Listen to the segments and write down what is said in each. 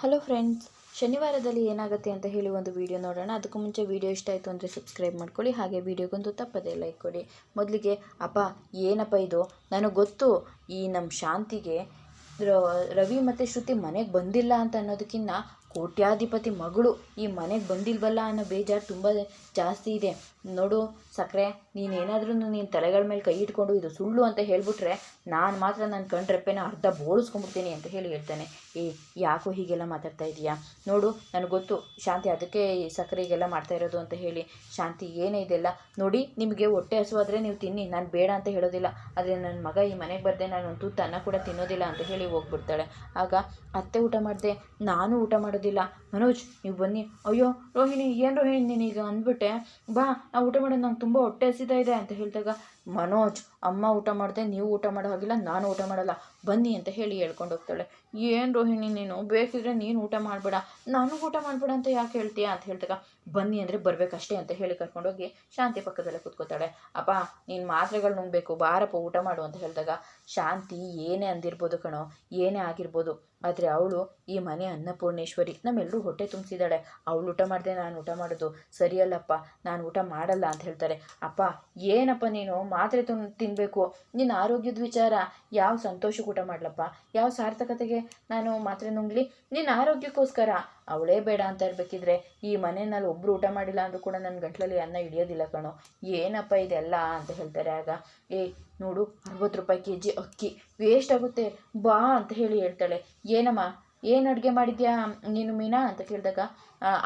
Hello friends ಶನಿವಾರದಲ್ಲಿ ಏನಾಗುತ್ತೆ ಅಂತ ಹೇಳಿ ಒಂದು ವಿಡಿಯೋ ನೋಡೋಣ. ಅದಕ್ಕೂ ಮುಂಚೆ ವಿಡಿಯೋ ಇಷ್ಟ ಆಯಿತು ಅಂದರೆ ಸಬ್ಸ್ಕ್ರೈಬ್ ಮಾಡ್ಕೊಳ್ಳಿ. ಹಾಗೆ ವಿಡಿಯೋಗೊಂದು ತಪ್ಪದೇ ಲೈಕ್ ಕೊಡಿ. ಮೊದಲಿಗೆ, ಅಪ್ಪ, ಏನಪ್ಪ ಇದು? ನನಗೆ ಗೊತ್ತು, ಈ ನಮ್ಮ ಶಾಂತಿಗೆ ರವಿ ಮತ್ತು ಶ್ರುತಿ ಮನೆಗೆ ಬಂದಿಲ್ಲ ಅಂತ ಅನ್ನೋದಕ್ಕಿಂತ ಕೋಟ್ಯಾಧಿಪತಿ ಮಗಳು ಈ ಮನೆಗೆ ಬಂದಿಲ್ವಲ್ಲ ಅನ್ನೋ ಬೇಜಾರು ತುಂಬ ಜಾಸ್ತಿ ಇದೆ. ನೋಡು ಸಕ್ಕರೆ ನೀನೇನಾದ್ರೂ ನೀನು ತಲೆಗಳ ಮೇಲೆ ಕೈ ಇಟ್ಕೊಂಡು ಇದು ಸುಳ್ಳು ಅಂತ ಹೇಳ್ಬಿಟ್ರೆ ನಾನು ಮಾತ್ರ ನನ್ನ ಕಣ್ರೆಪ್ಪೆನ ಅರ್ಧ ಬೋಳಿಸ್ಕೊಂಡ್ಬಿಡ್ತೀನಿ ಅಂತ ಹೇಳಿ ಹೇಳ್ತಾನೆ. ಏ, ಯಾಕೋ ಹೀಗೆಲ್ಲ ಮಾತಾಡ್ತಾ ಇದೀಯಾ ನೋಡು, ನನಗೆ ಗೊತ್ತು ಶಾಂತಿ ಅದಕ್ಕೆ ಈ ಸಕ್ಕರೆ ಹೀಗೆಲ್ಲ ಮಾಡ್ತಾ ಇರೋದು ಅಂತ ಹೇಳಿ. ಶಾಂತಿ ಏನೇ ಇದೆಲ್ಲ, ನೋಡಿ ನಿಮಗೆ ಹೊಟ್ಟೆ ಹಸುವಾದರೆ ನೀವು ತಿನ್ನಿ, ನಾನು ಬೇಡ ಅಂತ ಹೇಳೋದಿಲ್ಲ. ಆದರೆ ನನ್ನ ಮಗ ಈ ಮನೆಗೆ ಬರದೆ ನಾನು ಒಂದು ತುತ್ತು ಅನ್ನ ಕೂಡ ತಿನ್ನೋದಿಲ್ಲ ಅಂತ ಹೇಳಿ ಹೋಗ್ಬಿಡ್ತಾಳೆ. ಆಗ ಅತ್ತೆ ಊಟ ಮಾಡಿದೆ, ನಾನು ಊಟ ಮಾಡೋದಿಲ್ಲ. ಮನೋಜ್, ನೀವು ಬನ್ನಿ. ಅಯ್ಯೋ, ರೋಹಿಣಿ, ಏನು ರೋಹಿಣಿ ಈಗ ಅಂದ್ಬಿಟ್ಟೆ? ಬಾ ನಾವು ಊಟ ಮಾಡೋದು ನಂಗೆ ತುಂಬ ಹೊಟ್ಟೆ ಹಸಿತಾ ಇದೆ ಅಂತ ಹೇಳಿದಾಗ, ಮನೋಜ್, ಅಮ್ಮ ಊಟ ಮಾಡಿದೆ, ನೀವು ಊಟ ಮಾಡೋ ಹಾಗಿಲ್ಲ, ನಾನು ಊಟ ಮಾಡಲ್ಲ, ಬನ್ನಿ ಅಂತ ಹೇಳಿ ಹೇಳ್ಕೊಂಡು ಹೋಗ್ತಾಳೆ. ಏನು ರೋಹಿಣಿ ನೀನು? ಬೇಕಿದ್ರೆ ನೀನು ಊಟ ಮಾಡಬೇಡ. ನಾನು ಊಟ ಮಾಡಬೇಡ ಅಂತ ಯಾಕೆ ಹೇಳ್ತೀಯಾ ಅಂತ ಹೇಳಿದಾಗ, ಬನ್ನಿ ಅಂದರೆ ಬರಬೇಕಷ್ಟೇ ಅಂತ ಹೇಳಿ ಕರ್ಕೊಂಡೋಗಿ ಶಾಂತಿ ಪಕ್ಕದಲ್ಲೇ ಕೂತ್ಕೋತಾಳೆ. ಅಪ್ಪ, ನೀನು ಮಾತ್ರೆಗಳು ನುಂಗಬೇಕು, ಬಾರಪ್ಪ, ಊಟ ಮಾಡು ಅಂತ ಹೇಳಿದಾಗ, ಶಾಂತಿ ಏನೇ ಅಂದಿರ್ಬೋದು ಕಣೋ, ಏನೇ ಆಗಿರ್ಬೋದು. ಆದರೆ ಅವಳು ಈ ಮನೆ ಅನ್ನಪೂರ್ಣೇಶ್ವರಿ ನಮ್ಮೆಲ್ಲರೂ ಹೊಟ್ಟೆ ತುಂಬಿಸಿದಾಳೆ ಅವಳು ಊಟ ಮಾಡಿದೆ, ನಾನು ಊಟ ಮಾಡೋದು. ಸರಿಯಲ್ಲಪ್ಪ, ನಾನು ಊಟ ಮಾಡಲ್ಲ ಅಂತ ಹೇಳ್ತಾರೆ. ಅಪ್ಪ, ಏನಪ್ಪ ನೀನು? ಮಾತ್ರೆ ತುನ್ ತಿನ್ನಬೇಕು ನಿನ್ನ ಆರೋಗ್ಯದ ವಿಚಾರ. ಯಾವ ಸಂತೋಷಕ್ಕೆ ಊಟ ಮಾಡಲಪ್ಪ? ಯಾವ ಸಾರ್ಥಕತೆಗೆ ನಾನು ಮಾತ್ರೆ ನುಂಗ್ಲಿ, ನಿನ್ನ ಆರೋಗ್ಯಕ್ಕೋಸ್ಕರ ಅವಳೇ ಬೇಡ ಅಂತ ಇರ್ಬೇಕಿದ್ರೆ ಈ ಮನೆಯಲ್ಲಿ ಒಬ್ಬರು ಊಟ ಮಾಡಿಲ್ಲ ಅಂದರೂ ಕೂಡ ನನ್ನ ಗಂಟ್ಲಲ್ಲಿ ಅನ್ನ ಹಿಡಿಯೋದಿಲ್ಲ ಕಣೋ. ಏನಪ್ಪ ಇದೆಲ್ಲ ಅಂತ ಹೇಳ್ತಾರೆ ಆಗ, ಏ, ನೋಡು, ಅರವತ್ತು ರೂಪಾಯಿ ಕೆ ಜಿ ಅಕ್ಕಿ ವೇಸ್ಟ್ ಆಗುತ್ತೆ, ಬಾ ಅಂತ ಹೇಳಿ ಹೇಳ್ತಾಳೆ. ಏನಮ್ಮ ಏನು ಅಡುಗೆ ಮಾಡಿದ್ಯಾ ನೀನು ಮೀನಾ ಅಂತ ಕೇಳಿದಾಗ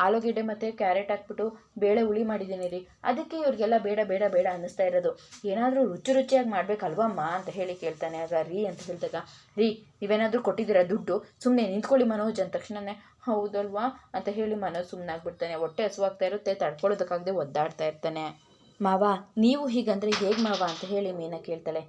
ಆಲೂಗೆಡ್ಡೆ ಮತ್ತು ಕ್ಯಾರೆಟ್ ಹಾಕ್ಬಿಟ್ಟು ಬೇಳೆ ಹುಳಿ ಮಾಡಿದ್ದೀನಿ ರೀ. ಅದಕ್ಕೆ ಇವ್ರಿಗೆಲ್ಲ ಬೇಡ ಬೇಡ ಬೇಡ ಅನ್ನಿಸ್ತಾ ಇರೋದು. ಏನಾದರೂ ರುಚಿ ರುಚಿಯಾಗಿ ಮಾಡಬೇಕಲ್ವಮ್ಮ ಅಂತ ಹೇಳಿ ಕೇಳ್ತಾನೆ ಆಗ ರೀ ಅಂತ ಹೇಳಿದಾಗ, ರೀ, ನೀವೇನಾದರೂ ಕೊಟ್ಟಿದ್ದೀರಾ ದುಡ್ಡು? ಸುಮ್ಮನೆ ನಿಂತ್ಕೊಳ್ಳಿ ಮನೋಜ್ ಅಂದ ತಕ್ಷಣನೇ, ಹೌದಲ್ವಾ? ಅಂತ ಹೇಳಿ ಮನೋಜ್ ಸುಮ್ಮನಾಗ್ಬಿಡ್ತಾನೆ ಹೊಟ್ಟೆ ಹಸುವಾಗ್ತಾ ಇರುತ್ತೆ, ತಡ್ಕೊಳ್ಳೋದಕ್ಕಾಗದೆ ಒದ್ದಾಡ್ತಾ ಇರ್ತಾನೆ. ಮಾವ, ನೀವು ಹೀಗಂದರೆ ಹೇಗೆ ಮಾವ? ಅಂತ ಹೇಳಿ ಮೀನಾ ಕೇಳ್ತಾಳೆ.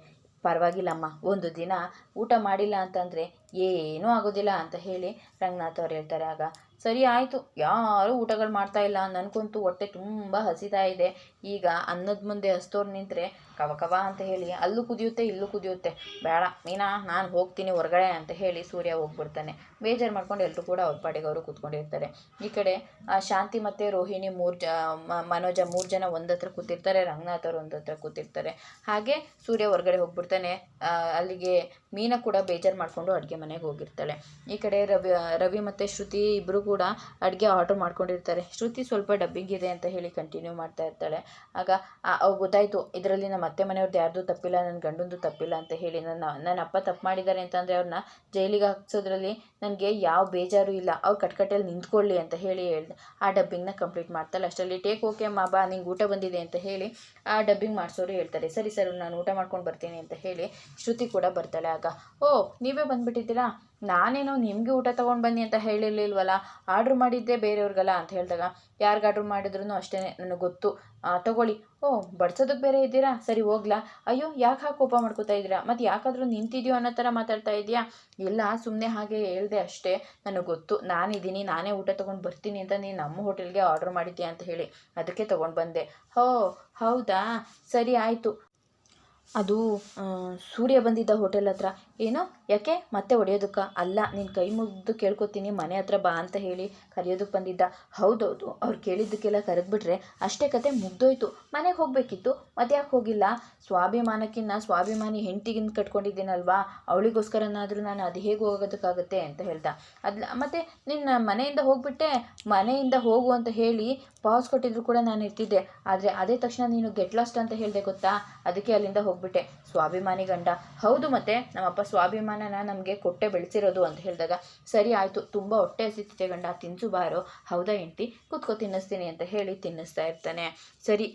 ಪರವಾಗಿಲ್ಲಮ್ಮ, ಒಂದು ದಿನ ಊಟ ಮಾಡಿಲ್ಲ ಅಂತಂದರೆ ಏನೂ ಆಗೋದಿಲ್ಲ ಅಂತ ಹೇಳಿ ರಂಗನಾಥ್ ಅವ್ರು ಹೇಳ್ತಾರೆ. ಆಗ, ಸರಿ ಆಯಿತು, ಯಾರೂ ಊಟಗಳು ಮಾಡ್ತಾ ಇಲ್ಲ ನನಗಂತೂ ಹೊಟ್ಟೆ ತುಂಬ ಹಸಿತಾ ಇದೆ. ಈಗ ಅನ್ನದ ಮುಂದೆ ಹಸ್ತೋರು ನಿಂತರೆ ಕವ ಕವ ಅಂತ ಹೇಳಿ, ಅಲ್ಲೂ ಕುದಿಯುತ್ತೆ, ಇಲ್ಲೂ ಕುದಿಯುತ್ತೆ. ಬೇಡ, ಮೀನಾ, ನಾನು ಹೋಗ್ತೀನಿ ಹೊರಗಡೆ ಅಂತ ಹೇಳಿ ಸೂರ್ಯ ಹೋಗ್ಬಿಡ್ತಾನೆ. ಬೇಜಾರು ಮಾಡ್ಕೊಂಡು ಎಲ್ಲರೂ ಕೂಡ ಅವ್ರ ಪಾಡಿಗೆ ಅವರು ಕೂತ್ಕೊಂಡಿರ್ತಾರೆ. ಈ ಕಡೆ ಶಾಂತಿ ಮತ್ತು ರೋಹಿಣಿ ಮೂರು ಜ ಮನೋಜ ಮೂರು ಜನ ಒಂದತ್ರ ಕೂತಿರ್ತಾರೆ, ರಂಗನಾಥ್ ಅವರು ಒಂದತ್ರ ಕೂತಿರ್ತಾರೆ. ಹಾಗೆ ಸೂರ್ಯ ಹೊರಗಡೆ ಹೋಗ್ಬಿಡ್ತಾನೆ. ಅಲ್ಲಿಗೆ ಮೀನ ಕೂಡ ಬೇಜಾರು ಮಾಡಿಕೊಂಡು ಅಡುಗೆ ಮನೆಗೆ ಹೋಗಿರ್ತಾಳೆ. ಈ ಕಡೆ ರವಿ ರವಿ ಮತ್ತು ಶ್ರುತಿ ಇಬ್ಬರು ಕೂಡ ಅಡುಗೆ ಆರ್ಡ್ರ್ ಮಾಡ್ಕೊಂಡಿರ್ತಾರೆ. ಶ್ರುತಿ ಸ್ವಲ್ಪ ಡಬ್ಬಿಂಗ್ ಇದೆ ಅಂತ ಹೇಳಿ ಕಂಟಿನ್ಯೂ ಮಾಡ್ತಾ ಇರ್ತಾಳೆ. ಆಗ ಗೊತ್ತಾಯಿತು. ಇದರಲ್ಲಿ ನಮ್ಮ ಅತ್ತೆ ಮನೆಯವ್ರದ್ದು ಯಾರ್ದು ತಪ್ಪಿಲ್ಲ ನನ್ನ ಗಂಡಂದು ತಪ್ಪಿಲ್ಲ ಅಂತ ಹೇಳಿ ನನ್ನ ನನ್ನ ಅಪ್ಪ ತಪ್ಪು ಮಾಡಿದ್ದಾರೆ ಅಂತಂದರೆ ಅವ್ರನ್ನ ಜೈಲಿಗೆ ಹಾಕ್ಸೋದ್ರಲ್ಲಿ ನನಗೆ ಯಾವ ಬೇಜಾರು ಇಲ್ಲ. ಅವ್ರು ಕಟ್ಕಟ್ಟೆಯಲ್ಲಿ ನಿಂತ್ಕೊಳ್ಳಿ ಅಂತ ಹೇಳಿ ಹೇಳ್ದೆ ಆ ಡಬ್ಬಿಂಗ್ನ ಕಂಪ್ಲೀಟ್ ಮಾಡ್ತಾಳೆ. ಅಷ್ಟರಲ್ಲಿ, ಟೇಕ್ ಓಕೆ ಮಾ ಬಾ, ನಿಂಗೆ ಊಟ ಬಂದಿದೆ ಅಂತ ಹೇಳಿ ಆ ಡಬ್ಬಿಂಗ್ ಮಾಡಿಸೋರು ಹೇಳ್ತಾರೆ. ಸರಿ ಸರ್, ನಾನು ಊಟ ಮಾಡ್ಕೊಂಡು ಬರ್ತೀನಿ ಅಂತ ಹೇಳಿ ಶ್ರುತಿ ಕೂಡ ಬರ್ತಾಳೆ. ಆಗ, ಓ, ನೀವೇ ಬಂದುಬಿಟ್ಟಿದ್ದೀರಾ? ನಾನೇನೋ ನಿಮಗೆ ಊಟ ತೊಗೊಂಡು ಬನ್ನಿ ಅಂತ ಹೇಳಿರ್ಲಿಲ್ವಲ್ಲ? ಆರ್ಡ್ರ್ ಮಾಡಿದ್ದೆ ಬೇರೆಯವ್ರಿಗಲ್ಲ ಅಂತ ಹೇಳಿದಾಗ ಯಾರಿಗೆ ಆರ್ಡ್ರ್ ಮಾಡಿದ್ರು ಅಷ್ಟೇ ನನಗೆ ಗೊತ್ತು. ತಗೊಳ್ಳಿ. ಓ ಬಡ್ಸೋದಕ್ಕೆ ಬೇರೆ ಇದ್ದೀರಾ? ಸರಿ, ಹೋಗ್ಲಾ. ಅಯ್ಯೋ, ಯಾಕೆ ಹಾಕಿ ಕೋಪ ಮಾಡ್ಕೋತಾ ಇದ್ದೀರಾ? ಮತ್ತು ಯಾಕಾದರೂ ನಿಂತಿದ್ಯೋ ಅನ್ನೋ ಥರ ಮಾತಾಡ್ತಾ ಇದೆಯಾ ಇಲ್ಲ ಸುಮ್ಮನೆ ಹಾಗೆ ಹೇಳಿದೆ ಅಷ್ಟೇ. ನನಗೆ ಗೊತ್ತು. ನಾನಿದ್ದೀನಿ, ನಾನೇ ಊಟ ತೊಗೊಂಡು ಬರ್ತೀನಿ ಅಂತ ನೀನು ನಮ್ಮ ಹೋಟೆಲ್ಗೆ ಆರ್ಡ್ರ್ ಮಾಡಿದ್ಯಾ ಅಂತ ಹೇಳಿ ಅದಕ್ಕೆ ತೊಗೊಂಡು ಬಂದೆ. ಹೋ, ಹೌದಾ? ಸರಿ, ಆಯಿತು. ಅದು ಸೂರ್ಯ ಬಂದಿದ್ದ ಹೋಟೆಲ್ ಹತ್ರ. ಏನು ಯಾಕೆ? ಮತ್ತೆ ಹೊಡೆಯೋದಕ್ಕ? ಅಲ್ಲ ನಿನ್ನ ಕೈ ಮುಗಿದು ಕೇಳ್ಕೊತೀನಿ, ಮನೆ ಹತ್ರ ಬಾ ಅಂತ ಹೇಳಿ ಕರೆಯೋದಕ್ಕೆ ಬಂದಿದ್ದ. ಹೌದೌದು, ಅವ್ರು ಕೇಳಿದ್ದಕ್ಕೆಲ್ಲ ಕರೆದ್ಬಿಟ್ರೆ ಅಷ್ಟೇ ಕತೆ ಮುಗ್ದೋಯ್ತು. ಮನೆಗೆ ಹೋಗಬೇಕಿತ್ತು, ಮತ್ತೆ ಯಾಕೆ ಹೋಗಿಲ್ಲ? ಸ್ವಾಭಿಮಾನಕ್ಕಿನ್ನ ಸ್ವಾಭಿಮಾನಿ ಹೆಂಡತಿಗಿಂತ ಕಟ್ಕೊಂಡಿದ್ದೀನಲ್ವಾ? ಅವಳಿಗೋಸ್ಕರನಾದರೂ ನಾನು ಅದು ಹೇಗೆ ಹೋಗೋದಕ್ಕಾಗತ್ತೆ ಅಂತ ಹೇಳ್ದ. ಅದ್ಲ ಮತ್ತು ನಿನ್ನ ಮನೆಯಿಂದ ಹೋಗ್ಬಿಟ್ಟೆ? ಮನೆಯಿಂದ ಹೋಗು ಅಂತ ಹೇಳಿ ಪಾಸ್ ಕೊಟ್ಟಿದ್ರು ಕೂಡ ನಾನು ಇರ್ತಿದ್ದೆ. ಆದರೆ ಅದೇ ತಕ್ಷಣ ನೀನು ಗೆಟ್ ಲಾಸ್ಟ್ ಅಂತ ಹೇಳಿದೆ ಗೊತ್ತಾ? ಅದಕ್ಕೆ ಅಲ್ಲಿಂದ ಹೋಗ್ಬಿಟ್ಟೆ. ಸ್ವಾಭಿಮಾನಿ ಗಂಡ. ಹೌದು ಮತ್ತೆ, ನಮ್ಮಪ್ಪ ಸ್ವಾಭಿಮಾನನ ನಮಗೆ ಕೊಟ್ಟೆ ಬೆಳೆಸಿರೋದು ಅಂತ ಹೇಳಿದಾಗ, ಸರಿ ಆಯಿತು, ತುಂಬ ಹೊಟ್ಟೆ ಹಸಿತಿದೆ ಗಂಡ, ತಿನ್ಸು ಬಾರೋ. ಹೌದಾ ಹೆಂಡ್ತಿ? ಕೂತ್ಕೊ, ತಿನ್ನಿಸ್ತೀನಿ, ಅಂತ ಹೇಳಿ ತಿನ್ನಿಸ್ತಾ ಇರ್ತಾನೆ. ಸರಿ,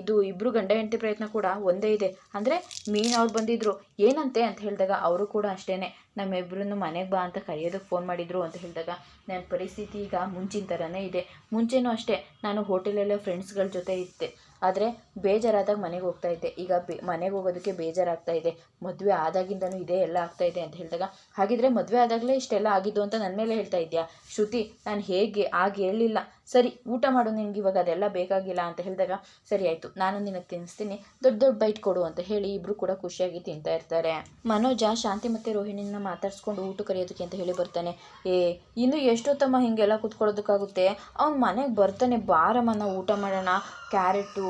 ಇದು ಇಬ್ಬರು ಗಂಡ ಹೆಂಡತಿ ಪ್ರಯತ್ನ ಕೂಡ ಒಂದೇ ಇದೆ. ಅಂದರೆ ಮೀನು ಅವ್ರು ಬಂದಿದ್ರು, ಏನಂತೆ? ಅಂತ ಹೇಳಿದಾಗ, ಅವರು ಕೂಡ ಅಷ್ಟೇ ನಮ್ಮಿಬ್ಬರನ್ನು ಮನೆಗೆ ಬಾ ಅಂತ ಕರೆಯೋದಕ್ಕೆ ಫೋನ್ ಮಾಡಿದ್ರು ಅಂತ ಹೇಳಿದಾಗ ನನ್ನ ಪರಿಸ್ಥಿತಿ ಈಗ ಮುಂಚಿನ ಥರನೇ ಇದೆ. ಮುಂಚೆನೂ ಅಷ್ಟೇ, ನಾನು ಹೋಟೆಲಲ್ಲೇ ಫ್ರೆಂಡ್ಸ್ಗಳ ಜೊತೆ ಇದ್ದೆ. ಆದರೆ ಬೇಜಾರಾದಾಗ ಮನೆಗೆ ಹೋಗ್ತಾ ಇದ್ದೆ. ಈಗ ಬೆ, ಮನೆಗೆ ಹೋಗೋದಕ್ಕೆ ಬೇಜಾರಾಗ್ತಾ ಇದೆ. ಮದುವೆ ಆದಾಗಿಂದನೂ ಇದೇ ಎಲ್ಲ ಆಗ್ತಾ ಇದೆ ಅಂತ ಹೇಳಿದಾಗ, ಹಾಗಿದ್ರೆ ಮದುವೆ ಆದಾಗಲೇ ಇಷ್ಟೆಲ್ಲ ಆಗಿದ್ದು ಅಂತ ನನ್ನ ಮೇಲೆ ಹೇಳ್ತಾ ಇದ್ಯಾ? ಶ್ರುತಿ, ನಾನು ಹೇಗೆ? ಆಗ ಹೇಳಲಿಲ್ಲ. ಸರಿ, ಊಟ ಮಾಡು ನಿನಗೆ ಇವಾಗ, ಅದೆಲ್ಲ ಬೇಕಾಗಿಲ್ಲ ಅಂತ ಹೇಳಿದಾಗ, ಸರಿ ಆಯಿತು, ನಾನು ನಿನಗೆ ತಿನ್ನಿಸ್ತೀನಿ ದೊಡ್ಡ ದೊಡ್ಡ ಬೈಟ್ ಕೊಡು ಅಂತ ಹೇಳಿ ಇಬ್ಬರು ಕೂಡ ಖುಷಿಯಾಗಿ ತಿಂತಾ ಇರ್ತಾರೆ. ಮನೋಜ, ಶಾಂತಿ ಮತ್ತು ರೋಹಿಣಿನ ಮಾತಾಡ್ಸ್ಕೊಂಡು ಊಟ ಕರೆಯೋದಕ್ಕೆ ಅಂತ ಹೇಳಿ ಬರ್ತಾನೆ. ಏ, ಇನ್ನು ಎಷ್ಟೊತ್ತಮ್ಮ ಹಿಂಗೆಲ್ಲ ಕುತ್ಕೊಳ್ಳೋದಕ್ಕಾಗುತ್ತೆ? ಅವ್ನು ಮನೆಗೆ ಬರ್ತಾನೆ ಬಾರಮ್ಮ ಊಟ ಮಾಡೋಣ. ಕ್ಯಾರೆಟು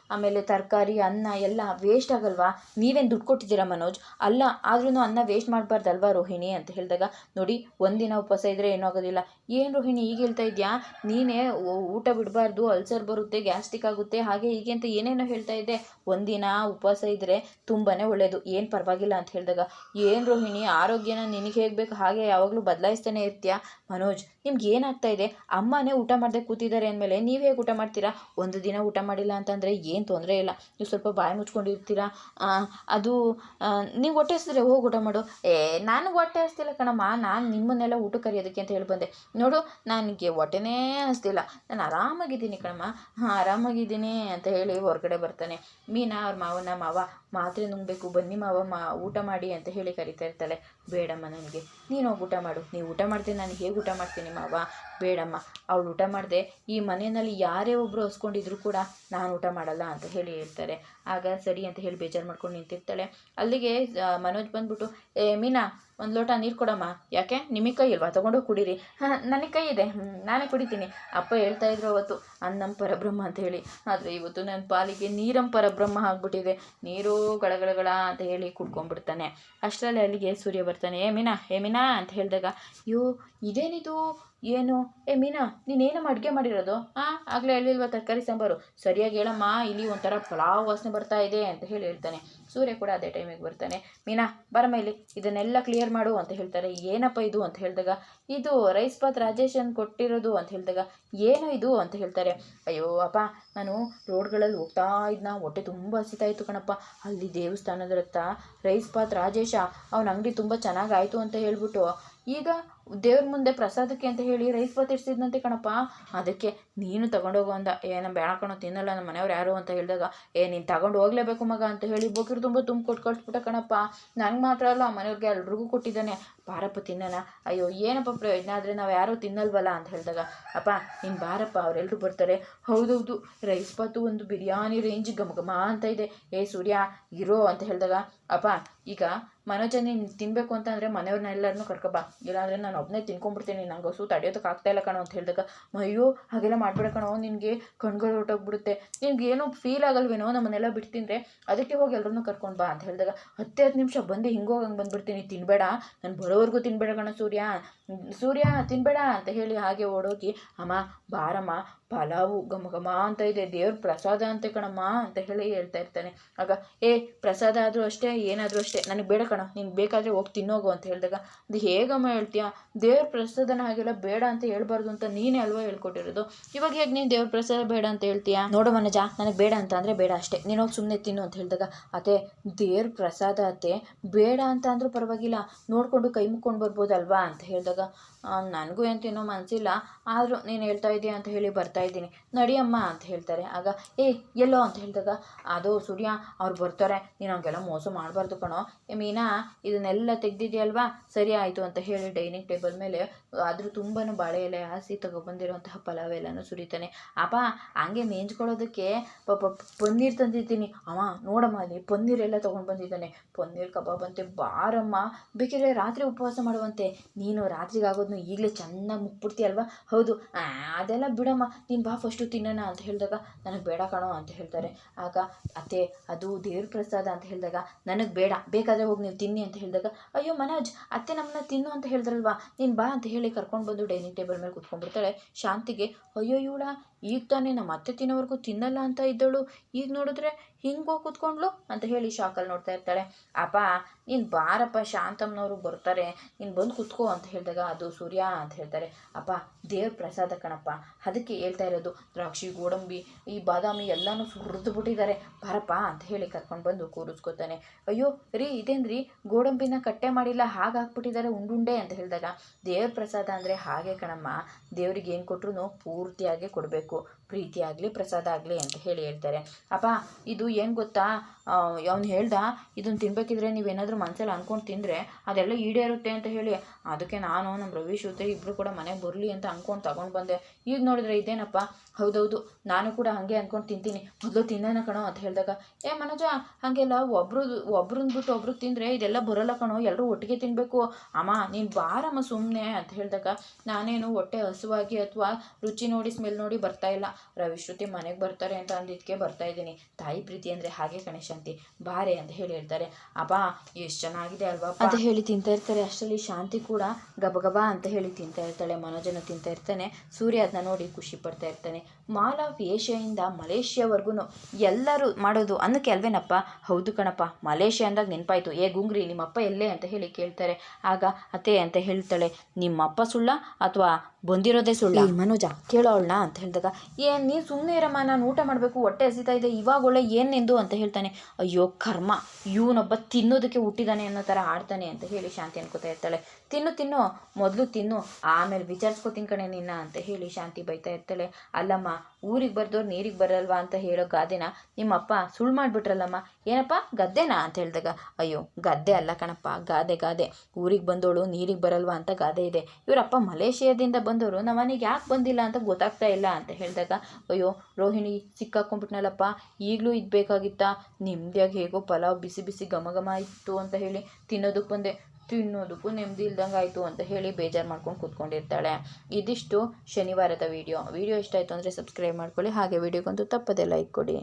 ಆಮೇಲೆ ತರಕಾರಿ, ಅನ್ನ ಎಲ್ಲ ವೇಸ್ಟ್ ಆಗಲ್ವಾ? ನೀವೇನು ದುಡ್ಡು ಕೊಟ್ಟಿದ್ದೀರಾ ಮನೋಜ್? ಅಲ್ಲ ಆದ್ರೂ ಅನ್ನ ವೇಸ್ಟ್ ಮಾಡಬಾರ್ದಲ್ವಾ ರೋಹಿಣಿ ಅಂತ ಹೇಳಿದಾಗ, ನೋಡಿ, ಒಂದಿನ ಉಪವಾಸ ಇದ್ದರೆ ಏನೂ ಆಗೋದಿಲ್ಲ. ಏನು ರೋಹಿಣಿ ಈಗ ಹೇಳ್ತಾ ಇದೆಯಾ? ನೀನೇ ಊಟ ಬಿಡಬಾರ್ದು, ಅಲ್ಸರ್ ಬರುತ್ತೆ ಗ್ಯಾಸ್ಟಿಕ್ ಆಗುತ್ತೆ, ಹಾಗೆ ಹೀಗೆ ಅಂತ ಏನೇನೋ ಹೇಳ್ತಾ ಇದ್ದೆ. ಒಂದಿನ ಉಪವಾಸ ಇದ್ದರೆ ತುಂಬಾ ಒಳ್ಳೆಯದು ಏನು ಪರವಾಗಿಲ್ಲ ಅಂತ ಹೇಳಿದಾಗ, ಏನು ರೋಹಿಣಿ, ಆರೋಗ್ಯನ ನಿನಗೆ ಹೇಗೆ ಬೇಕು, ಹಾಗೆ ಯಾವಾಗಲೂ ಬದಲಾಯಿಸ್ತಾನೆ ಇರ್ತೀಯಾ? ಮನೋಜ್, ನಿಮ್ಗೆ ಏನಾಗ್ತಾ ಇದೆ? ಅಮ್ಮನೇ ಊಟ ಮಾಡದೆ ಕೂತಿದ್ದಾರೆ ಅಂದಮೇಲೆ ನೀವು ಹೇಗೆ ಊಟ ಮಾಡ್ತೀರಾ? ಒಂದು ದಿನ ಊಟ ಮಾಡಿಲ್ಲ ಅಂತಂದರೆ ಏನು ತೊಂದರೆ ಇಲ್ಲ. ನೀವು ಸ್ವಲ್ಪ ಬಾಯಿ ಮುಚ್ಕೊಂಡಿರ್ತೀರಾ? ಅದು ನೀವು ಹೊಟ್ಟೆ ಹಸಿದ್ರೆ ಹೋಗಿ ಊಟ ಮಾಡು. ಏ, ನಾನು ಹೊಟ್ಟೆ ಹಸ್ತಿಲ್ಲ ಕಣಮ್ಮ. ನಾನು ನಿಮ್ಮನ್ನೆಲ್ಲ ಊಟ ಕರೆಯೋದಕ್ಕೆ ಅಂತ ಹೇಳಿ ಬಂದೆ. ನೋಡು, ನನಗೆ ಹೊಟ್ಟೆನೇ ಹಸ್ತಿಲ್ಲ. ನಾನು ಆರಾಮಾಗಿದ್ದೀನಿ ಕಣಮ್ಮ. ಹಾಂ, ಆರಾಮಾಗಿದ್ದೀನಿ ಅಂತ ಹೇಳಿ ಹೊರಗಡೆ ಬರ್ತಾನೆ. ಮೀನಾ ಅವ್ರ ಮಾವನ ಮಾವ ಮಾತ್ರೆ ನುಂಗಬೇಕು. ಬನ್ನಿ ಮಾವ, ಮಾ, ಊಟ ಮಾಡಿ ಅಂತ ಹೇಳಿ ಕರಿತಾ ಇರ್ತಾಳೆ. ಬೇಡಮ್ಮ ನನಗೆ. ನೀನು ಹೋಗಿ ಊಟ ಮಾಡು. ನೀವು ಊಟ ಮಾಡಿದೆ ನಾನು ಹೇಗೆ ಊಟ ಮಾಡ್ತೀನಿ ಮಾವ? ಬೇಡಮ್ಮ. ಅವಳು ಊಟ ಮಾಡಿದೆ, ಈ ಮನೆಯಲ್ಲಿ ಯಾರೇ ಒಬ್ಬರು ಹಸ್ಕೊಂಡಿದ್ರು ಕೂಡ ನಾನು ಊಟ ಮಾಡಲ್ಲ ಅಂತ ಹೇಳಿ ಹೇಳ್ತಾರೆ. ಆಗ ಸರಿ ಅಂತ ಹೇಳಿ ಬೇಜಾರು ಮಾಡ್ಕೊಂಡು ನಿಂತಿರ್ತಾಳೆ. ಅಲ್ಲಿಗೆ ಮನೋಜ್ ಬಂದ್ಬಿಟ್ಟು, ಏ, ಮೀನಾ, ಒಂದು ಲೋಟ ನೀರು ಕೊಡಮ್ಮ. ಯಾಕೆ? ನಿಮಗೆ ಕೈ ಇಲ್ವಾ? ತೊಗೊಂಡೋಗಿ ಕುಡೀರಿ. ಹಾಂ, ನನಗೆ ಕೈ ಇದೆ. ನಾನೇ ಕುಡಿತೀನಿ. ಅಪ್ಪ ಹೇಳ್ತಾ ಇದ್ರು ಅವತ್ತು. ಅನ್ನಂ ಪರಬ್ರಹ್ಮ ಅಂತ ಹೇಳಿ. ಆದರೆ ಇವತ್ತು ನನ್ನ ಪಾಲಿಗೆ ನೀರಂ ಪರಬ್ರಹ್ಮ ಆಗ್ಬಿಟ್ಟಿದೆ. ನೀರು ಗಳಗಳಗಳ ಅಂತ ಹೇಳಿ ಕುಡ್ಕೊಂಡ್ಬಿಡ್ತಾನೆ. ಅಷ್ಟರಲ್ಲಿ ಅಲ್ಲಿಗೆ ಸೂರ್ಯ ಬರ್ತಾನೆ. ಏ, ಮೀನಾ ಏ, ಮೀನಾ, ಅಂತ ಹೇಳಿದಾಗ, ಅಯ್ಯೋ, ಇದೇನಿದು? ಏನು? ಏ, ಮೀನಾ, ನೀನೇನಮ್ಮ ಅಡುಗೆ ಮಾಡಿರೋದು? ಹಾಂ ಆಗಲೇ ಹೇಳಿಲ್ವಾ ತರಕಾರಿ ಸಾಂಬಾರು? ಸರಿಯಾಗಿ ಹೇಳಮ್ಮ, ಇಲ್ಲಿ ಒಂಥರ ಪಲಾವ್ ವಾಸನೆ ಬರ್ತಾ ಇದೆ ಅಂತ ಹೇಳಿ ಹೇಳ್ತಾನೆ. ಸೂರ್ಯ ಕೂಡ ಅದೇ ಟೈಮಿಗೆ ಬರ್ತಾನೆ. ಮೀನಾ, ಬರಮ್ಮ ಇಲ್ಲಿ, ಇದನ್ನೆಲ್ಲ ಕ್ಲಿಯರ್ ಮಾಡು ಅಂತ ಹೇಳ್ತಾರೆ. ಏನಪ್ಪ ಇದು ಅಂತ ಹೇಳಿದಾಗ, ಇದು ರೈಸ್ ಬಾತ್ ರಾಜೇಶನ್ ಕೊಟ್ಟಿರೋದು ಅಂತ ಹೇಳಿದಾಗ, ಏನು ಇದು ಅಂತ ಹೇಳ್ತಾರೆ. ಅಯ್ಯೋ, ಅಪ್ಪ, ನಾನು ರೋಡ್ಗಳಲ್ಲಿ ಹೋಗ್ತಾ ಇದ್ನ, ಹೊಟ್ಟೆ ತುಂಬ ಹಸಿತಾ ಇತ್ತು ಕಣಪ್ಪ. ಅಲ್ಲಿ ದೇವಸ್ಥಾನದ ರೈಸ್ ಬಾತ್ ರಾಜೇಶ, ಅವನ ಅಂಗಡಿ ತುಂಬ ಚೆನ್ನಾಗಾಯಿತು ಅಂತ ಹೇಳ್ಬಿಟ್ಟು, ಈಗ ದೇವ್ರ ಮುಂದೆ ಪ್ರಸಾದಕ್ಕೆ ಅಂತ ಹೇಳಿ ರೈಸ್ ಬಾತ್ ಇಡ್ಸಿದ್ನಂತೆ ಕಣಪ್ಪ. ಅದಕ್ಕೆ ನೀನು ತಗೊಂಡೋಗು ಅಂದ. ಏ ಬೇಡ ಕಣೋ, ತಿನ್ನಲ್ಲ ನಮ್ಮ ಮನೆಯವ್ರು ಯಾರು ಅಂತ ಹೇಳಿದಾಗ, ಏ, ನೀನು ತಗೊಂಡು ಹೋಗ್ಲೇಬೇಕು ಮಗ ಅಂತ ಹೇಳಿ ಬೋಕಿರು ತುಂಬ ತುಂಬ ಕೊಟ್ಟು ಕಳಿಸ್ಬಿಟ್ಟ ಕಣಪ್ಪ. ನಂಗೆ ಮಾತ್ರ ಅಲ್ಲ, ಮನೆಯವ್ರಿಗೆ ಎಲ್ರಿಗೂ ಕೊಟ್ಟಿದ್ದಾನೆ. ಬಾರಪ್ಪ ತಿನ್ನೋಣ ಅಯ್ಯೋ, ಏನಪ್ಪ ಪ್ರಯೋಜನ? ಆದರೆ ನಾವು ಯಾರೂ ತಿನ್ನಲ್ವಲ್ಲ ಅಂತ ಹೇಳಿದಾಗ, ಅಪ್ಪ, ನೀನು ಬಾರಪ್ಪ ಅವರೆಲ್ಲರೂ ಬರ್ತಾರೆ. ಹೌದೌದು, ರೈಸ್ ಬಾತು ಒಂದು ಬಿರಿಯಾನಿ ರೇಂಜ್ ಘಮ ಅಂತ ಇದೆ. ಏ, ಸೂರ್ಯ, ಇರೋ ಅಂತ ಹೇಳಿದಾಗ, ಅಪ್ಪ, ಈಗ ಮನೋಜ ನೀನು ತಿನ್ನಬೇಕು ಅಂತಂದರೆ ಮನೆಯವ್ರನ್ನ ಎಲ್ಲರನ್ನೂ ಕರ್ಕೊಬಾ ಇಲ್ಲಾಂದರೆ ನಾನು ಒಬ್ಬನೇ ತಿನ್ಕೊಂಡ್ಬಿಡ್ತೀನಿ. ನಂಗೆ ಹಸು ಇಲ್ಲ ಕಣೋ ಅಂತ ಹೇಳಿದಾಗ, ಅಯ್ಯೋ, ಹಾಗೆಲ್ಲ ಮಾಡಬೇಡ ಕಣೋ, ನಿನಗೆ ಕಣ್ಗಳು ಹೊರಟೋಗ್ಬಿಡುತ್ತೆ. ನಿನ್ಗೆ ಏನೋ ಫೀಲ್ ಆಗಲ್ವೇನೋ ನಮ್ಮನ್ನೆಲ್ಲ ಬಿಟ್ಟು ಅದಕ್ಕೆ ಹೋಗಿ ಎಲ್ಲರನ್ನೂ ಕರ್ಕೊಂಡು ಬಾ ಅಂತ ಹೇಳಿದಾಗ, ಹತ್ತು ಹತ್ತು ನಿಮಿಷ ಬಂದು ಹಿಂಗೋಗಿ ಹಂಗೆ ಬಂದುಬಿಡ್ತೀನಿ ತಿನ್ನಬೇಡ ನಾನು ಬರೋವರೆಗೂ ತಿನ್ಬೇಡ ಕಣೋ ಸೂರ್ಯ. ಸೂರ್ಯ ತಿನ್ನಬೇಡ ಅಂತ ಹೇಳಿ ಹಾಗೆ ಓಡೋಗಿ, ಅಮ್ಮ, ಬಾರಮ್ಮ ಪಲಾವು ಘಮ ಘಮ ಅಂತ ಇದೆ. ದೇವ್ರ ಪ್ರಸಾದ ಅಂತೆ ಕಣಮ್ಮ ಅಂತ ಹೇಳಿ ಹೇಳ್ತಾ ಇರ್ತಾನೆ. ಆಗ, ಏ, ಪ್ರಸಾದ ಆದರೂ ಅಷ್ಟೇ, ಏನಾದರೂ ಅಷ್ಟೇ. ನನಗೆ ಬೇಡ ಕಣ ನಿನ್ಗೆ ಬೇಕಾದರೆ ಹೋಗಿ ತಿನ್ನೋಗು ಅಂತ ಹೇಳಿದಾಗ, ಅದು ಹೇಗಮ್ಮ ಹೇಳ್ತೀಯ? ದೇವ್ರ ಪ್ರಸಾದನ ಹಾಗೆಲ್ಲ ಬೇಡ ಅಂತ ಹೇಳ್ಬಾರ್ದು ಅಂತ ನೀನೇ ಅಲ್ವಾ ಹೇಳ್ಕೊಟ್ಟಿರೋದು? ಇವಾಗ ಹೇಗೆ ನೀನು ದೇವ್ರ ಪ್ರಸಾದ ಬೇಡ ಅಂತ ಹೇಳ್ತೀಯ? ನೋಡು ಮನಜ, ನನಗೆ ಬೇಡ ಅಂತ ಅಂದರೆ ಬೇಡ ಅಷ್ಟೇ. ನೀನು ಹೋಗಿ ಸುಮ್ಮನೆ ತಿನ್ನು ಅಂತ ಹೇಳಿದಾಗ, ಅದೇ, ದೇವ್ರ ಪ್ರಸಾದ ಅತ್ತೆ, ಬೇಡ ಅಂತ ಅಂದರೂ ಪರವಾಗಿಲ್ಲ. ನೋಡಿಕೊಂಡು ಕೈ ಮುಕ್ಕೊಂಡು ಬರ್ಬೋದಲ್ವಾ? ಅಂತ ಹೇಳಿದಾಗ ನನಗೂ ಏನು ತಿನ್ನೋ ಮನಸ್ಸಿಲ್ಲ ಆದರೂ ನೀನು ಹೇಳ್ತಾ ಇದೆಯಾ? ಅಂತ ಹೇಳಿ ಬರ್ತಾ ಇದ್ದೀನಿ. ನಡಿಯಮ್ಮ ಅಂತ ಹೇಳ್ತಾರೆ. ಆಗ, ಏ, ಎಲ್ಲೋ ಅಂತ ಹೇಳಿದಾಗ, ಅದು ಸೂರ್ಯ, ಅವ್ರು ಬರ್ತಾರೆ. ನೀನು ಹಂಗೆಲ್ಲ ಮೋಸ ಮಾಡಬಾರ್ದು ಕಣೋ. ಏ, ಮೀನಾ, ಇದನ್ನೆಲ್ಲ ತೆಗ್ದಿದೆಯಲ್ವಾ? ಸರಿ ಆಯಿತು ಅಂತ ಹೇಳಿ ಡೈನಿಂಗ್ ಟೇಬಲ್ ಮೇಲೆ, ಆದರೂ ತುಂಬ ಬಾಳೆ ಎಲೆ ಹಾಸಿ ತಗೊಬಂದಿರೋಂತಹ ಪಲಾವ್ ಎಲ್ಲನೂ ಸುರಿತಾನೆ. ಅಪ್ಪ, ಹಂಗೆ ಮೇಂಚ್ಕೊಳ್ಳೋದಕ್ಕೆ ಪಾಪ ಪನ್ನೀರ್ ತಂದಿದ್ದೀನಿ. ಅವ ನೋಡಮ್ಮ, ಅಲ್ಲಿ ಪನ್ನೀರ್ ಎಲ್ಲ ತೊಗೊಂಡು ಬಂದಿದ್ದಾನೆ ಪನ್ನೀರ್ ಕಬಾಬ್ ಅಂತೆ, ಬಾರಮ್ಮ. ಬೇಕಿದ್ರೆ ರಾತ್ರಿ ಉಪವಾಸ ಮಾಡುವಂತೆ. ನೀನು ರಾತ್ರಿಗೆ ಆಗೋದನ್ನು ಈಗಲೇ ಚೆನ್ನಾಗಿ ಮುಕ್ಬಿಡ್ತೀಯಲ್ವಾ ಹೌದು. ಅದೆಲ್ಲ ಬಿಡಮ್ಮ. ನೀನು ಬಾ ಫಸ್ಟು ತಿನ್ನೋಣ ಅಂತ ಹೇಳಿದಾಗ ನನಗೆ ಬೇಡ ಕಣೋ ಅಂತ ಹೇಳ್ತಾರೆ. ಆಗ ಅತ್ತೆ, ಅದು ದೇವ್ರ ಪ್ರಸಾದ ಅಂತ ಹೇಳಿದಾಗ ನನಗೆ ಬೇಡ, ಬೇಕಾದರೆ ಹೋಗಿ ನೀವು ತಿನ್ನಿ ಅಂತ ಹೇಳಿದಾಗ, ಅಯ್ಯೋ ಮನೋಜ್, ಅತ್ತೆ ನಮ್ಮನ್ನ ತಿನ್ನು ಅಂತ ಹೇಳಿದ್ರಲ್ವಾ? ನೀನು ಬಾ ಅಂತ ಹೇಳಿ ಕರ್ಕೊಂಡು ಬಂದು ಡೈನಿಂಗ್ ಟೇಬಲ್ ಮೇಲೆ ಕುತ್ಕೊಂಡ್ಬಿಡ್ತಾಳೆ. ಶಾಂತಿಗೆ ಅಯ್ಯೋ ಇವಳ ಈಗ ತಾನೇ ನಮ್ಮ ಅತ್ತೆ ತಿನ್ನೋವರೆಗೂ ತಿನ್ನಲ್ಲ ಅಂತ ಇದ್ದಳು. ಈಗ ನೋಡಿದ್ರೆ ಹಿಂಗೆ ಹೋಗಿ ಕೂತ್ಕೊಂಡ್ಳು ಅಂತ ಹೇಳಿ ಶಾಕಲ್ಲಿ ನೋಡ್ತಾ ಇರ್ತಾಳೆ. ಅಪ್ಪ, ನೀನು ಬಾರಪ್ಪ, ಶಾಂತಮ್ಮನವರು ಬರ್ತಾರೆ. ನೀನು ಬಂದು ಕೂತ್ಕೋ ಅಂತ ಹೇಳಿದಾಗ ಅದು ಸೂರ್ಯ ಅಂತ ಹೇಳ್ತಾರೆ. ಅಪ್ಪ, ದೇವ್ರ ಪ್ರಸಾದ ಕಣಪ್ಪ. ಅದಕ್ಕೆ ಹೇಳ್ತಾ ಇರೋದು, ದ್ರಾಕ್ಷಿ, ಗೋಡಂಬಿ, ಈ ಬಾದಾಮಿ ಎಲ್ಲನೂ ಸುರಿದು ಬಿಟ್ಟಿದ್ದಾರೆ. ಬಾರಪ್ಪ ಅಂತ ಹೇಳಿ ಕರ್ಕೊಂಡು ಬಂದು ಕೂರಿಸ್ಕೋತಾನೆ. ಅಯ್ಯೋ, ರೀ, ಇದೇನ್ರಿ? ಗೋಡಂಬಿನ ಕಟ್ಟೆ ಮಾಡಿಲ್ಲ, ಹಾಗೆ ಹಾಕ್ಬಿಟ್ಟಿದ್ದಾರೆ ಉಂಡುಂಡೆ ಅಂತ ಹೇಳಿದಾಗ, ದೇವ್ರ ಪ್ರಸಾದ ಅಂದರೆ ಹಾಗೆ ಕಣಮ್ಮ. ದೇವ್ರಿಗೆ ಏನು ಕೊಟ್ರು ಪೂರ್ತಿಯಾಗಿ ಕೊಡಬೇಕು. ಪ್ರೀತಿ ಆಗಲಿ, ಪ್ರಸಾದ ಆಗಲಿ ಅಂತ ಹೇಳಿ ಹೇಳ್ತಾರೆ. ಅಪ್ಪ, ಇದು ಏನು ಗೊತ್ತಾ? ಅವ್ನು ಹೇಳ್ದ ಇದನ್ನು ತಿನ್ಬೇಕಿದ್ರೆ ನೀವೇನಾದರೂ ಮನಸ್ಸಲ್ಲಿ ಅಂದ್ಕೊಂಡು ತಿಂದರೆ ಅದೆಲ್ಲ ಈಡೇರುತ್ತೆ ಅಂತ ಹೇಳಿ. ಅದಕ್ಕೆ ನಾನು ನಮ್ಮ ರವಿ, ಶ್ರುತಿ ಇಬ್ಬರು ಕೂಡ ಮನೆಗೆ ಬರಲಿ ಅಂತ ಅಂದ್ಕೊಂಡು ತಗೊಂಡು ಬಂದೆ. ಈಗ ನೋಡಿದ್ರೆ ಇದೇನಪ್ಪ? ಹೌದೌದು, ನಾನು ಕೂಡ ಹಾಗೆ ಅಂದ್ಕೊಂಡು ತಿಂತೀನಿ. ಮೊದಲು ತಿನ್ನೋಣ ಕಣೋ ಅಂತ ಹೇಳಿದಾಗ, ಏ ಮನೋಜ, ಹಾಗೆಲ್ಲ ಒಬ್ರು ಒಬ್ರನ್ನ ಬಿಟ್ಟು ಒಬ್ರು ತಿಂದರೆ ಇದೆಲ್ಲ ಬರೋಲ್ಲ ಕಣೋ ಎಲ್ಲರೂ ಒಟ್ಟಿಗೆ ತಿನ್ನಬೇಕು ಅಮ್ಮ, ನೀನು ಬಾರಮ್ಮ ಸುಮ್ಮನೆ ಅಂತ ಹೇಳಿದಾಗ, ನಾನೇನು ಹೊಟ್ಟೆ ಹಸುವಾಗಿ ಅಥವಾ ರುಚಿ ನೋಡಿ, ಸ್ಮೆಲ್ ನೋಡಿ ಬರ್ತಾ ಇಲ್ಲ. ರವಿಶ್ರುತಿ ಮನೆಗೆ ಬರ್ತಾರೆ ಅಂತ ಅಂದಿದ್ದಕ್ಕೆ ಬರ್ತಾ ಇದ್ದೀನಿ. ತಾಯಿ ಪ್ರೀತಿ ಅಂದರೆ ಹಾಗೆ ಕಣೆ ಶಾಂತಿ ಬಾರೆ ಅಂತ ಹೇಳಿ ಹೇಳ್ತಾರೆ. ಅಪ್ಪ ಎಷ್ಟು ಚೆನ್ನಾಗಿದೆ ಅಲ್ವಾ ಅಂತ ಹೇಳಿ ತಿಂತಾ ಇರ್ತಾರೆ. ಅಷ್ಟರಲ್ಲಿ ಶಾಂತಿ ಕೂಡ ಗಬಗಬ ಅಂತ ಹೇಳಿ ತಿಂತಾ ಇರ್ತಾಳೆ. ಮನೋಜನ ತಿಂತಾ ಇರ್ತಾನೆ. ಸೂರ್ಯ ಅದನ್ನ ನೋಡಿ ಖುಷಿ ಪಡ್ತಾ ಇರ್ತಾನೆ. ಮಾಲ್ ಆಫ್ ಏಷ್ಯಾಯಿಂದ ಮಲೇಷ್ಯಾವರೆಗೂ ಎಲ್ಲರೂ ಮಾಡೋದು ಅನ್ನಕ್ಕೆ ಅಲ್ವೇನಪ್ಪ? ಹೌದು ಕಣಪ್ಪ. ಮಲೇಷ್ಯಾ ಅಂದಾಗ ನೆನಪಾಯ್ತು. ಏ ಗುಂಗ್ರಿ, ನಿಮ್ಮಪ್ಪ ಎಲ್ಲೇ ಅಂತ ಹೇಳಿ ಕೇಳ್ತಾರೆ. ಆಗ ಅತ್ತೆ ಅಂತ ಹೇಳ್ತಾಳೆ. ನಿಮ್ಮಪ್ಪ ಸುಳ್ಳ ಅಥವಾ ಬಂದಿರೋದೇ ಸುಳ್ಳು. ಮನೋಜ ಮನೋಜ ಅವಳನ್ನ ಅಂತ ಹೇಳಿದಾಗ ಏನು ನೀನು ಸುಮ್ಮನೆ ಇರಮ್ಮ, ನಾನು ಊಟ ಮಾಡಬೇಕು, ಹೊಟ್ಟೆ ಹಸಿತಾ ಇದೆ, ಇವಾಗ ಒಳ್ಳೆ ಏನೆಂದು ಅಂತ ಹೇಳ್ತಾನೆ. ಅಯ್ಯೋ, ಕರ್ಮ, ಇವನೊಬ್ಬ ತಿನ್ನೋದಕ್ಕೆ ಹುಟ್ಟಿದಾನೆ ಅನ್ನೋ ಥರ ಆಡ್ತಾನೆ ಅಂತ ಹೇಳಿ ಶಾಂತಿ ಅನ್ಕೋತಾ ಇರ್ತಾಳೆ. ತಿನ್ನು ತಿನ್ನು, ಮೊದಲು ತಿನ್ನು, ಆಮೇಲೆ ವಿಚಾರಿಸ್ಕೋತೀನಿ ಕಣೆ ನಿನ್ನ ಅಂತ ಹೇಳಿ ಶಾಂತಿ ಬೈತಾ ಇರ್ತಾಳೆ. ಅಲ್ಲಮ್ಮ ಊರಿಗೆ ಬರ್ದವ್ರು ನೀರಿಗೆ ಬರಲ್ವಾ ಅಂತ ಹೇಳೋ ಗಾದೆನ ನಿಮ್ಮಪ್ಪ ಸುಳ್ಳು ಮಾಡಿಬಿಟ್ರಲ್ಲಮ್ಮ. ಏನಪ್ಪ? ಗದ್ದೆನಾ ಅಂತ ಹೇಳಿದಾಗ, ಅಯ್ಯೋ, ಗದ್ದೆ ಅಲ್ಲ ಕಣಪ್ಪ, ಗಾದೆ ಗಾದೆ. ಊರಿಗೆ ಬಂದವಳು ನೀರಿಗೆ ಬರಲ್ವಾ ಅಂತ ಗಾದೆ ಇದೆ. ಇವರಪ್ಪ ಮಲೇಷಿಯಾದಿಂದ ಬಂದವರು ನಮ್ಮ ಮನೆಗೆ ಯಾಕೆ ಬಂದಿಲ್ಲ ಅಂತ ಗೊತ್ತಾಗ್ತಾ ಇಲ್ಲ ಅಂತ ಹೇಳಿದಾಗ, ಅಯ್ಯೋ, ರೋಹಿಣಿ ಸಿಕ್ಕಾಕೊಂಡ್ಬಿಟ್ನಲ್ಲಪ್ಪ, ಈಗಲೂ ಇದು ಬೇಕಾಗಿತ್ತಾ ನಿಮ್ಮದಿಯಾಗಿ ಹೇಗೋ ಪಲಾವ್ ಬಿಸಿ ಬಿಸಿ ಘಮ ಘಮ ಇತ್ತು ಅಂತ ಹೇಳಿ ತಿನ್ನೋದಕ್ಕೆ ಬಂದೆ. ತಿನ್ನೋದಕ್ಕೂ ನೆಮ್ಮದಿ ಇಲ್ದಂಗೆ ಆಯಿತು ಅಂತ ಹೇಳಿ ಬೇಜಾರು ಮಾಡ್ಕೊಂಡು ಕೂತ್ಕೊಂಡಿರ್ತಾಳೆ. ಇದಿಷ್ಟು ಶನಿವಾರದ ವಿಡಿಯೋ ವಿಡಿಯೋ ಇಷ್ಟ ಆಯಿತು ಅಂದರೆ ಸಬ್ಸ್ಕ್ರೈಬ್ ಮಾಡ್ಕೊಳ್ಳಿ. ಹಾಗೆ ವಿಡಿಯೋಗೊಂದು ತಪ್ಪದೇ ಲೈಕ್ ಕೊಡಿ.